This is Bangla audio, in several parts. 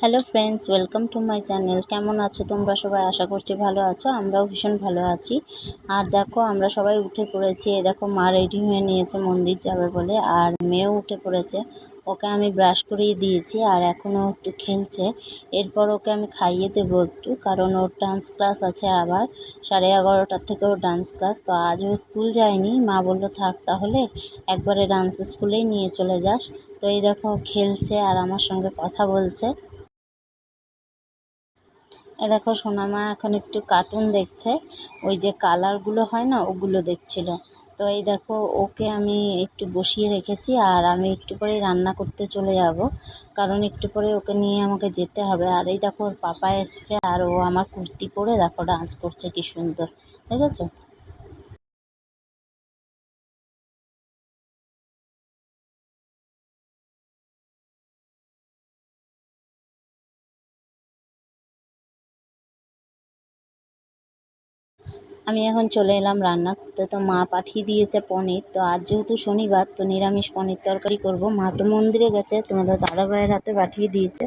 Hello friends welcome to my channel কেমন আছো তোমরা? সবাই আশা করছি ভালো আছো, আমরাও ভীষণ ভালো আছি। আর দেখো, আমরা সবাই উঠে পড়েছি। দেখো, মা রেডি হয়ে নিয়েছে, মন্দির যাবে বলে। আর মেয়েও উঠে পড়েছে। ওকে আমি ব্রাশ করিয়ে দিয়েছি, আর এখনও একটু খেলছে। এরপর ওকে আমি খাইয়ে দেবো একটু, কারণ ওর ডান্স ক্লাস আছে আবার। সাড়ে এগারোটার থেকে ওর ডান্স ক্লাস তো আজ ও স্কুল যায়নি। মা বলল, থাক তাহলে, একবারে ডান্স স্কুলেই নিয়ে চলে যাস। তো এই দেখো খেলছে আর আমার সঙ্গে কথা বলছে। এ দেখো সোনামা এখন একটু কার্টুন দেখছে। ওই যে কালারগুলো হয় না, ওগুলো দেখছিল। তো এই দেখো, ওকে আমি একটু বসিয়ে রেখেছি আর আমি একটু পরে রান্না করতে চলে যাব। কারণ একটু পরে ওকে নিয়ে আমাকে যেতে হবে। আর এই দেখো ওর পাপা এসছে আর ও আমার কুর্তি পরে দেখো ডান্স করছে কি সুন্দর। দেখেছ? আমি এখন চলে এলাম রান্না করতে। তো মা পাঠিয়ে দিয়েছে পনির। তো আজ যেহেতু শনিবার, তো নিরামিষ পনির তরকারি করব। মা তো মন্দিরে গেছে তোমাদের দাদা ভাইয়ের হাতে পাঠিয়ে দিয়েছে।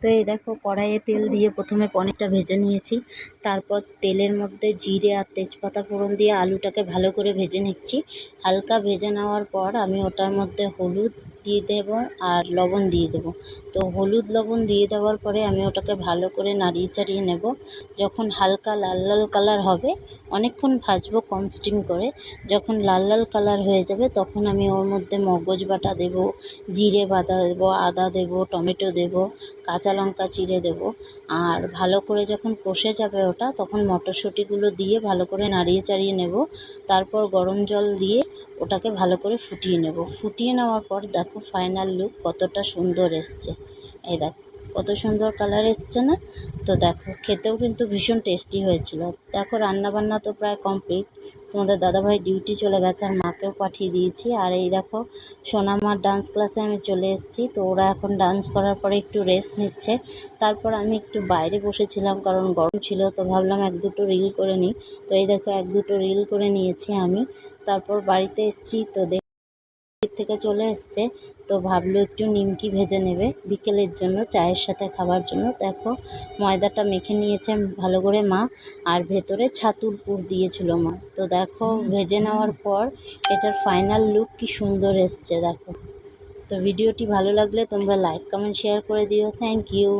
তো এই দেখো, কড়াইয়ে তেল দিয়ে প্রথমে পনিরটা ভেজে নিয়েছি। তারপর তেলের মধ্যে জিরে আর তেজপাতা ফোড়ন দিয়ে আলুটাকে ভালো করে ভেজে নিচ্ছি। হালকা ভেজে নেওয়ার পর আমি ওটার মধ্যে হলুদ দিয়ে দেবো আর লবণ দিয়ে দেবো। তো হলুদ লবণ দিয়ে দেওয়ার পরে আমি ওটাকে ভালো করে নাড়িয়ে চাড়িয়ে নেব। যখন হালকা লাল লাল কালার হবে, অনেকক্ষণ ভাজবো কম স্টিম করে। যখন লাল লাল কালার হয়ে যাবে, তখন আমি ওর মধ্যে মগজ বাটা দেবো, জিরে বাটা দেবো, আদা দেবো, টমেটো দেবো, কাঁচা লঙ্কা চিড়ে দেবো। আর ভালো করে যখন কষে যাবে ওটা, তখন মটরশুঁটিগুলো দিয়ে ভালো করে নাড়িয়ে চাড়িয়ে নেব। তারপর গরম জল দিয়ে ওটাকে ভালো করে ফুটিয়ে নেব। ফুটিয়ে নেওয়ার পর দেখো ফাইনাল লুক কতটা সুন্দর এসছে। এই দেখো, কত সুন্দর কালার এসছে না? তো দেখো, খেতেও কিন্তু ভীষণ টেস্টি হয়েছিল। দেখো, রান্নাবান্না তো প্রায় কমপ্লিট তোমাদের দাদাভাই ডিউটি চলে গেছে, আর মাকেও পাঠিয়ে দিয়েছি। আর এই দেখো, সোনামার ডান্স ক্লাসে আমি চলে এসেছি। তো ওরা এখন ডান্স করার পরে একটু রেস্ট নিচ্ছে। তারপর আমি একটু বাইরে বসেছিলাম, কারণ গরম ছিল। তো ভাবলাম এক দুটো রিল করে নিই। তো এই দেখো, এক দুটো রিল করে নিয়েছি আমি। তারপর বাড়িতে এসেছি, তো থেকে চলে এসছে। তো ভাবলো একটু নিমকি ভেজে নেবে। বিকেলের জন্য চায়ের সাথে খাবার জন্য। দেখো, ময়দাটা মেখে নিয়েছে ভালো করে মা। আর ভেতরে ছাতুর পুর দিয়েছিল মা। তো দেখো, ভেজে নেওয়ার পর এটার ফাইনাল লুক কি সুন্দর এসছে, দেখো। তো ভিডিওটি ভালো লাগলে তোমরা লাইক কমেন্ট শেয়ার করে দিও। Thank you